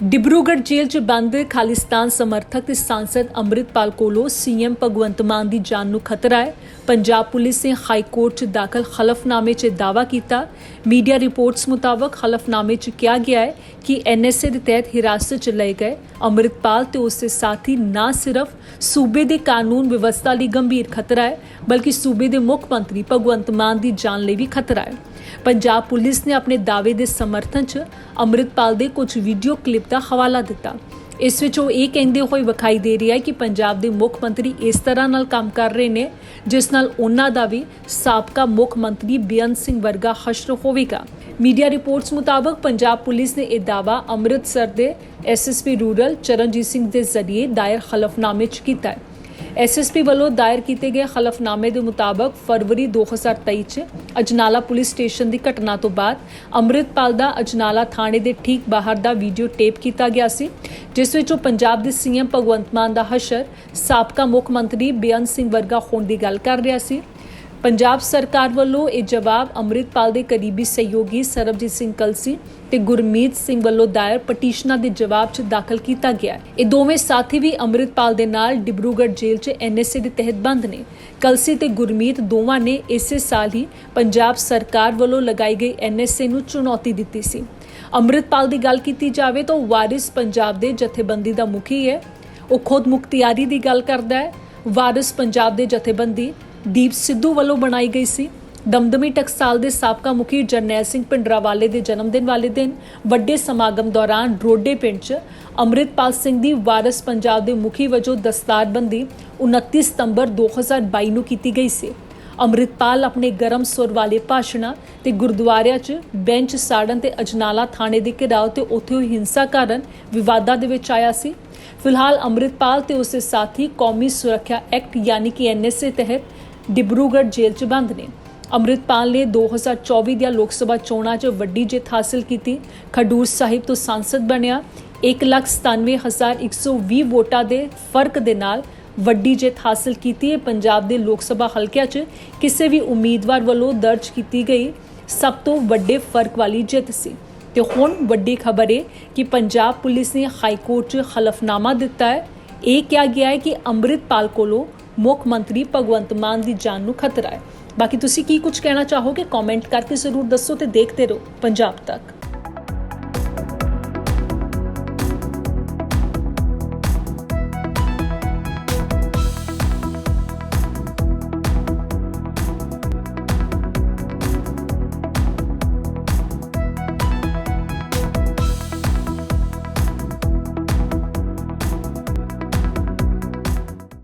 ਡਿਬਰੂਗੜ੍ਹ ਜੇਲ੍ਹ 'ਚ ਬੰਦ ਖਾਲਿਸਤਾਨ ਸਮਰਥਕ ਤੇ ਸਾਂਸਦ ਅੰਮ੍ਰਿਤਪਾਲ ਕੋਲੋਂ ਸੀਐਮ ਭਗਵੰਤ ਮਾਨ ਦੀ ਜਾਨ ਨੂੰ ਖਤਰਾ ਹੈ। ਪੰਜਾਬ ਪੁਲਿਸ ਨੇ ਹਾਈ ਕੋਰਟ 'ਚ ਦਾਖਲ ਹਲਫਨਾਮੇ 'ਚ ਦਾਅਵਾ ਕੀਤਾ। ਮੀਡੀਆ ਰਿਪੋਰਟਸ ਮੁਤਾਬਕ ਹਲਫਨਾਮੇ 'ਚ ਕਿਹਾ ਗਿਆ ਹੈ ਕਿ ਐਨਐਸਏ ਦੇ ਤਹਿਤ ਹਿਰਾਸਤ 'ਚ ਲਏ ਗਏ ਅੰਮ੍ਰਿਤਪਾਲ ਤੇ ਉਸ ਦੇ ਸਾਥੀ ਨਾ ਸਿਰਫ ਸੂਬੇ ਦੇ ਕਾਨੂੰਨ ਵਿਵਸਥਾ ਲਈ ਗੰਭੀਰ ਖਤਰਾ ਹੈ, ਬਲਕਿ ਸੂਬੇ ਦੇ ਮੁੱਖ ਮੰਤਰੀ ਭਗਵੰਤ ਮਾਨ ਦੀ ਜਾਨ ਲਈ ਵੀ ਖਤਰਾ ਹੈ। ਪੰਜਾਬ ਪੁਲਿਸ ਨੇ ਆਪਣੇ ਦਾਅਵੇ ਦੇ ਸਮਰਥਨ 'ਚ ਅੰਮ੍ਰਿਤਪਾਲ ਦੇ ਕੁਝ ਵੀਡੀਓ ਕਲਿੱਪ ਦਾ ਹਵਾਲਾ ਦਿੱਤਾ। ਇਸ ਵਿੱਚ ਉਹ ਇਹ ਕਹਿੰਦੇ ਹੋਏ ਵਿਖਾਈ ਦੇ ਰਿਹਾ ਹੈ ਕਿ ਪੰਜਾਬ ਦੇ ਮੁੱਖ ਮੰਤਰੀ ਇਸ ਤਰ੍ਹਾਂ ਨਾਲ ਕੰਮ ਕਰ ਰਹੇ ਨੇ, ਜਿਸ ਨਾਲ ਉਹਨਾਂ ਦਾ ਵੀ ਸਾਬਕਾ ਮੁੱਖ ਮੰਤਰੀ ਬੇਅੰਤ ਸਿੰਘ ਵਰਗਾ ਹਸ਼ਰ ਹੋਵੇਗਾ। ਮੀਡੀਆ ਰਿਪੋਰਟਸ ਮੁਤਾਬਕ ਪੰਜਾਬ ਪੁਲਿਸ ਨੇ ਇਹ ਦਾਅਵਾ ਅੰਮ੍ਰਿਤਸਰ ਦੇ ਐਸਐਸਪੀ ਰੂਰਲ ਚਰਨਜੀਤ ਸਿੰਘ ਦੇ ਜ਼ਰੀਏ ਦਾਇਰ ਹਲਫਨਾਮੇ 'ਚ ਕੀਤਾ ਹੈ। ਐਸਐਸਪੀ ਵੱਲੋਂ ਦਾਇਰ ਕੀਤੇ ਗਏ ਹਲਫਨਾਮੇ ਦੇ ਮੁਤਾਬਕ ਫਰਵਰੀ 2023 ਚ ਅਜਨਾਲਾ ਪੁਲਿਸ ਸਟੇਸ਼ਨ ਦੀ ਘਟਨਾ ਤੋਂ ਬਾਅਦ ਅੰਮ੍ਰਿਤਪਾਲ ਦਾ ਅਜਨਾਲਾ ਥਾਣੇ ਦੇ ਠੀਕ ਬਾਹਰ ਦਾ ਵੀਡੀਓ ਟੇਪ ਕੀਤਾ ਗਿਆ ਸੀ, ਜਿਸ ਵਿੱਚ ਉਹ ਪੰਜਾਬ ਦੇ ਸੀਐਮ ਭਗਵੰਤ ਮਾਨ ਦਾ ਹਸ਼ਰ, ਸਾਬਕਾ ਮੁੱਖ ਮੰਤਰੀ ਬੇਅੰਤ ਸਿੰਘ ਵਰਗਾ ਹੋਣ ਦੀ ਗੱਲ ਕਰ ਰਿਹਾ ਸੀ। ਪੰਜਾਬ ਸਰਕਾਰ ਵੱਲੋਂ ਇਹ ਜਵਾਬ ਅੰਮ੍ਰਿਤਪਾਲ ਦੇ ਕਰੀਬੀ ਸਹਿਯੋਗੀ ਸਰਬਜੀਤ ਸਿੰਘ ਕਲਸੀ ਤੇ ਗੁਰਮੀਤ ਸਿੰਘ ਵੱਲੋਂ ਦਾਇਰ ਪਟੀਸ਼ਨਾਂ ਦੇ ਜਵਾਬ 'ਚ ਦਾਖਲ ਕੀਤਾ ਗਿਆ ਹੈ। ਇਹ ਦੋਵੇਂ ਸਾਥੀ ਵੀ ਅੰਮ੍ਰਿਤਪਾਲ ਦੇ ਨਾਲ ਡਿਬਰੂਗੜ੍ਹ ਜੇਲ੍ਹ 'ਚ ਐਨਐਸਏ ਦੇ ਤਹਿਤ ਬੰਦ ਨੇ। ਕਲਸੀ ਤੇ ਗੁਰਮੀਤ ਦੋਵਾਂ ਨੇ ਇਸੇ ਸਾਲ ਹੀ ਪੰਜਾਬ ਸਰਕਾਰ ਵੱਲੋਂ ਲਗਾਈ ਗਈ ਐਨਐਸਏ ਨੂੰ ਚੁਣੌਤੀ ਦਿੱਤੀ ਸੀ। ਅੰਮ੍ਰਿਤਪਾਲ ਦੀ ਗੱਲ ਕੀਤੀ ਜਾਵੇ ਤਾਂ ਉਹ ਵਾਰਿਸ ਪੰਜਾਬ ਦੇ ਜਥੇਬੰਦੀ ਦਾ ਮੁਖੀ ਹੈ। ਉਹ ਖੁਦ ਮੁਖਤਿਆਰੀ ਦੀ ਗੱਲ ਕਰਦਾ ਹੈ। ਵਾਰਿਸ ਪੰਜਾਬ ਦੇ ਜਥੇਬੰਦੀ ਦੀਪ ਸਿੱਧੂ ਵੱਲੋਂ ਬਣਾਈ ਗਈ ਸੀ। ਦਮਦਮੀ ਟਕਸਾਲ ਦੇ ਸਾਬਕਾ ਮੁਖੀ ਜਰਨੈਲ ਸਿੰਘ ਪਿੰਡਰਾਵਾਲੇ ਦੇ ਜਨਮ ਦਿਨ ਵਾਲੇ ਦਿਨ ਵੱਡੇ ਸਮਾਗਮ ਦੌਰਾਨ ਰੋਡੇ ਪਿੰਡ 'ਚ ਅੰਮ੍ਰਿਤਪਾਲ ਸਿੰਘ ਦੀ ਵਾਰਿਸ ਪੰਜਾਬ ਦੇ ਮੁਖੀ ਵਜੋਂ ਦਸਤਾਰਬੰਦੀ 29 ਸਤੰਬਰ 2022 ਨੂੰ ਕੀਤੀ ਗਈ ਸੀ। ਅੰਮ੍ਰਿਤਪਾਲ ਆਪਣੇ ਗਰਮ ਸੁਰ ਵਾਲੇ ਭਾਸ਼ਣਾਂ ਤੇ ਗੁਰਦੁਆਰਿਆਂ 'ਚ ਬੈਂਚ ਸਾੜਨ ਤੇ ਅਜਨਾਲਾ ਥਾਣੇ ਦੇ ਘਿਰਾਓ ਤੇ ਉੱਥੇ ਹੋਈ ਹਿੰਸਾ ਕਾਰਨ ਵਿਵਾਦਾਂ ਦੇ ਵਿੱਚ ਆਇਆ ਸੀ। ਫਿਲਹਾਲ ਅੰਮ੍ਰਿਤਪਾਲ ਤੇ ਉਸਦੇ ਸਾਥੀ ਕੌਮੀ ਸੁਰੱਖਿਆ ਐਕਟ ਯਾਨੀ ਕਿ ਐਨਐਸਏ ਤਹਿਤ ਡਿਬਰੂਗੜ੍ਹ ਜੇਲ੍ਹ 'ਚ ਬੰਦ ਨੇ। ਅੰਮ੍ਰਿਤਪਾਲ ਨੇ 2024 ਦੀਆਂ ਲੋਕ ਸਭਾ ਚੋਣਾਂ 'ਚ ਵੱਡੀ ਜਿੱਤ ਹਾਸਲ ਕੀਤੀ। ਖਡੂਰ ਸਾਹਿਬ ਤੋਂ ਸੰਸਦ ਬਣਿਆ। 197120 ਵੋਟਾਂ ਦੇ ਫ਼ਰਕ ਦੇ ਨਾਲ ਵੱਡੀ ਜਿੱਤ ਹਾਸਲ ਕੀਤੀ ਹੈ। ਪੰਜਾਬ ਦੇ ਲੋਕ ਸਭਾ ਹਲਕਿਆਂ 'ਚ ਕਿਸੇ ਵੀ ਉਮੀਦਵਾਰ ਵੱਲੋਂ ਦਰਜ ਕੀਤੀ ਗਈ ਸਭ ਤੋਂ ਵੱਡੇ ਫ਼ਰਕ ਵਾਲੀ ਜਿੱਤ ਸੀ। ਤੇ ਹੁਣ ਵੱਡੀ ਖਬਰ ਹੈ ਕਿ ਪੰਜਾਬ ਪੁਲਿਸ ਨੇ ਹਾਈ ਕੋਰਟ 'ਚ ਹਲਫਨਾਮਾ ਦਿੱਤਾ ਹੈ। ਇਹ ਕਿਹਾ ਗਿਆ ਹੈ ਕਿ ਅੰਮ੍ਰਿਤਪਾਲ ਕੋਲੋਂ ਮੁੱਖ ਮੰਤਰੀ ਭਗਵੰਤ ਮਾਨ ਦੀ ਜਾਨ ਨੂੰ ਖਤਰਾ ਹੈ। ਬਾਕੀ ਤੁਸੀਂ ਕੀ ਕੁਝ ਕਹਿਣਾ ਚਾਹੋਗੇ? ਕਮੈਂਟ ਕਰਕੇ ਜ਼ਰੂਰ ਦੱਸੋ ਤੇ ਦੇਖਦੇ ਰਹੋ ਪੰਜਾਬ ਤੱਕ।